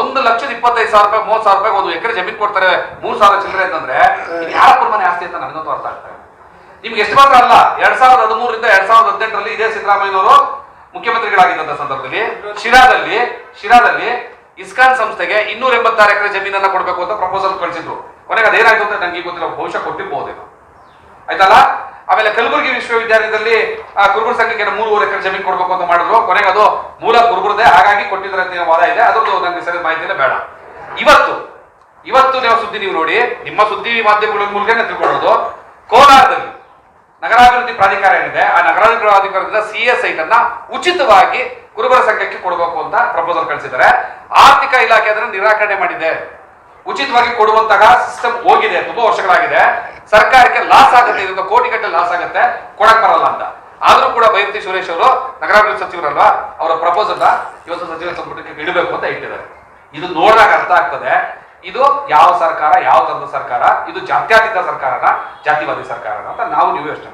ಒಂದು ಲಕ್ಷದ ಇಪ್ಪತ್ತೈದು ಸಾವಿರ ರೂಪಾಯಿ, ಮೂವತ್ತು ಸಾವಿರ ರೂಪಾಯಿ ಒಂದು ಎಕರೆ ಜಮೀನು ಕೊಡ್ತಾರೆ, ಮೂರ್ ಸಾವಿರ ಚಿಲ್ಲರೆ ಅಂತಂದ್ರೆ ಯಾರ ಮನೆ ಆಸ್ತಿ ಅಂತ ನನಗಂತೂ ಅರ್ಥ ಆಗ್ತಾ ಇಲ್ಲ. ನಿಮ್ಗೆ ಎಷ್ಟು ಮಾತ್ರ ಅಲ್ಲ, ಎರಡ್ ಸಾವಿರದ ಹದಿಮೂರರಿಂದ ಎರಡ್ ಸಾವಿರದ ಹದಿನೆಂಟರಲ್ಲಿ ಇದೇ ಸಿದ್ದರಾಮಯ್ಯನವರು ಮುಖ್ಯಮಂತ್ರಿಗಳಾಗಿದ್ದಂತ ಸಂದರ್ಭದಲ್ಲಿ, ಶಿರಾದಲ್ಲಿ ಶಿರಾದಲ್ಲಿ ಇಸ್ಕಾನ್ ಸಂಸ್ಥೆಗೆ ಇನ್ನೂರ ಎಂಬತ್ತಾರು ಎಕರೆ ಜಮೀನನ್ನ ಕೊಡಬೇಕು ಅಂತ ಪ್ರಪೋಸಲ್ ಕಳಿಸಿದ್ರು. ಕೊನೆಗೆ ಅದೇನಾಯ್ತು ಅಂತ ನನಗೆ ಗೊತ್ತಿಲ್ಲ, ಬಹುಶಃ ಕೊಟ್ಟಿರ್ಬೋದೇನೋ. ಆಯ್ತಲ್ಲ? ಆಮೇಲೆ ಕಲಬುರಗಿ ವಿಶ್ವವಿದ್ಯಾಲಯದಲ್ಲಿ ಆ, ಕುರುಬರ ಸಂಘಕ್ಕೆ ಮೂರುವರೆ ಎಕರೆ ಜಮೀನು ಕೊಡಬೇಕು ಅಂತ ಮಾಡಿದ್ರು. ಕೊನೆಗೆ ಅದು ಮೂಲ ಕುರುಬರದೇ. ಹಾಗಾಗಿ ಕೊಟ್ಟಿದ್ರೆ ಅಂತ ವಾದ ಇದೆ. ಅದ್ರದ್ದು ನನಗೆ ಸರಿ ಮಾಹಿತಿ ಇಲ್ಲ ಬೇಡ. ಇವತ್ತು ಇವತ್ತು ನೀವು ಸುದ್ದಿ ನೀವು ನೋಡಿ ನಿಮ್ಮ ಸುದ್ದಿ ಮಾಧ್ಯಮಗಳ ಮೂಲಕ ತಿಳ್ಕೊಳ್ಳೋದು. ಕೋಲಾರದಲ್ಲಿ ನಗರಾಭಿವೃದ್ಧಿ ಪ್ರಾಧಿಕಾರ ಏನಿದೆ ಆ ನಗರಾಭಿವೃದ್ಧಿ ಪ್ರಾಧಿಕಾರದಿಂದ ಸಿ ಎಸ್ ಸೈಟ್ ಅನ್ನ ಉಚಿತವಾಗಿ ಕುರುಬರ ಸಂಘಕ್ಕೆ ಕೊಡಬೇಕು ಅಂತ ಪ್ರಪೋಸಲ್ ಕಳಿಸಿದ್ದಾರೆ. ಆರ್ಥಿಕ ಇಲಾಖೆ ಅದನ್ನು ನಿರಾಕರಣೆ ಮಾಡಿದೆ. ಉಚಿತವಾಗಿ ಕೊಡುವಂತಹ ಸಿಸ್ಟಮ್ ಹೋಗಿದೆ, ತುಂಬಾ ವರ್ಷಗಳಾಗಿದೆ. ಸರ್ಕಾರಕ್ಕೆ ಲಾಸ್ ಆಗುತ್ತೆ ಇದರಿಂದ ಕೋಟಿಗಟ್ಟಲೆ ಲಾಸ್ ಆಗುತ್ತೆ, ಕೊಡಕ್ ಬರಲ್ಲ ಅಂತ. ಆದ್ರೂ ಕೂಡ ಬೈರತಿ ಸುರೇಶ್ ಅವರು, ನಗರಾಭಿವೃದ್ಧಿ ಸಚಿವರಲ್ವಾ, ಅವರ ಪ್ರಪೋಸಲ್ ಇವತ್ತು ಸಚಿವ ಸಂಪುಟಕ್ಕೆ ಇಡಬೇಕು ಅಂತ ಇಟ್ಟಿದ್ದಾರೆ. ಇದು ನೋಡಿದಾಗ ಅರ್ಥ ಆಗ್ತದೆ. ಇದು ಯಾವ ಸರ್ಕಾರ, ಯಾವ ತರದ ಸರ್ಕಾರ? ಇದು ಜಾತ್ಯತೀತ ಸರ್ಕಾರನ, ಜಾತಿವಾದಿ ಸರ್ಕಾರನ ಅಂತ ನಾವು ನೀವು ಯೋಚನೆ.